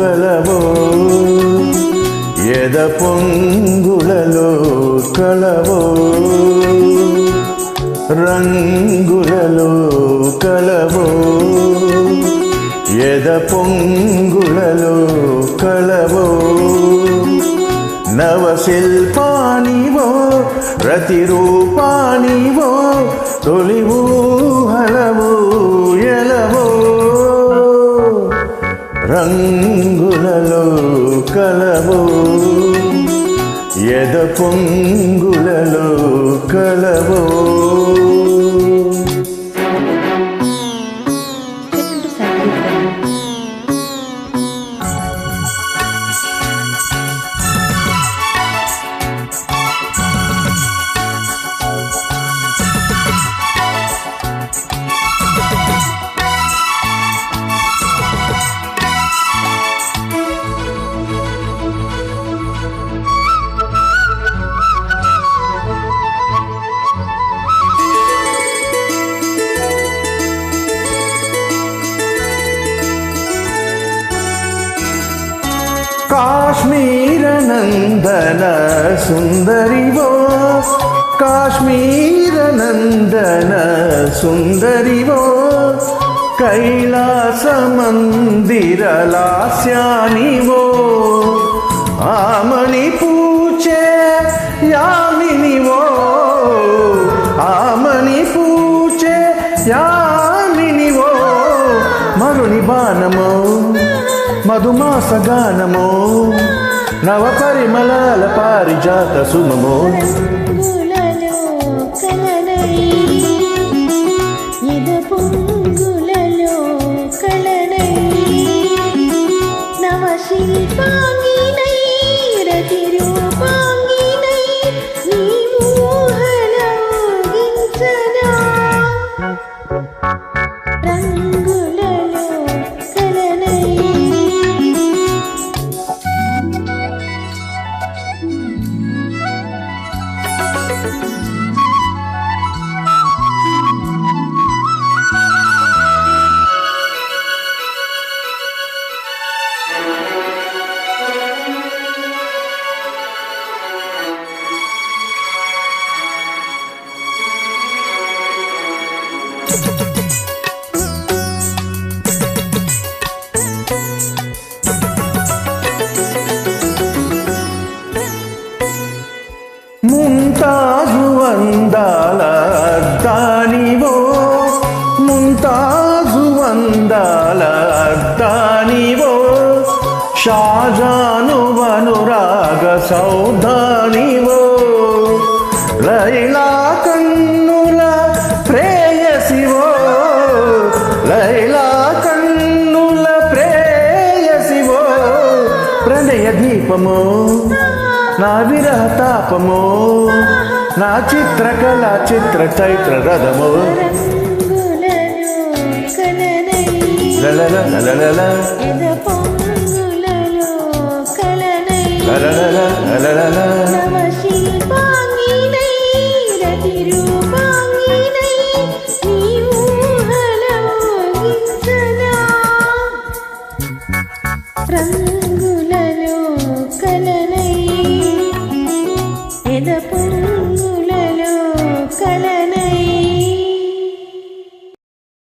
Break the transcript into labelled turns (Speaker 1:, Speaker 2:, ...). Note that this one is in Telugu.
Speaker 1: కలవో? ఎద పొంగులలో కలవో? రంగులలో కలవో? ఎద పొంగులలో కలవో? నవశిల్పానివో? ప్రతిరూపానివో తొలివో హలవో ఎలవో? రంగు పొంగులలో కలవో కాశ్మీర నందన సుందరివో కాశ్మీర నందన సుందరివో మధుమాసగానమో నవ పరిమళాల పారిజాత సుమమో. శిల్పాంగి అందాల దానివో ముంతాజు అందాల దానివో షాజాను అనురాగ సౌదానివో లైలా కన్నుల ప్రేయసివో లైలా కన్నుల ప్రేయసివో. ప్రణయ దీపమో నా విరహ తాపమో నా చిత్రకళ చిత్ర చైత్ర రథమో.
Speaker 2: రంగులలో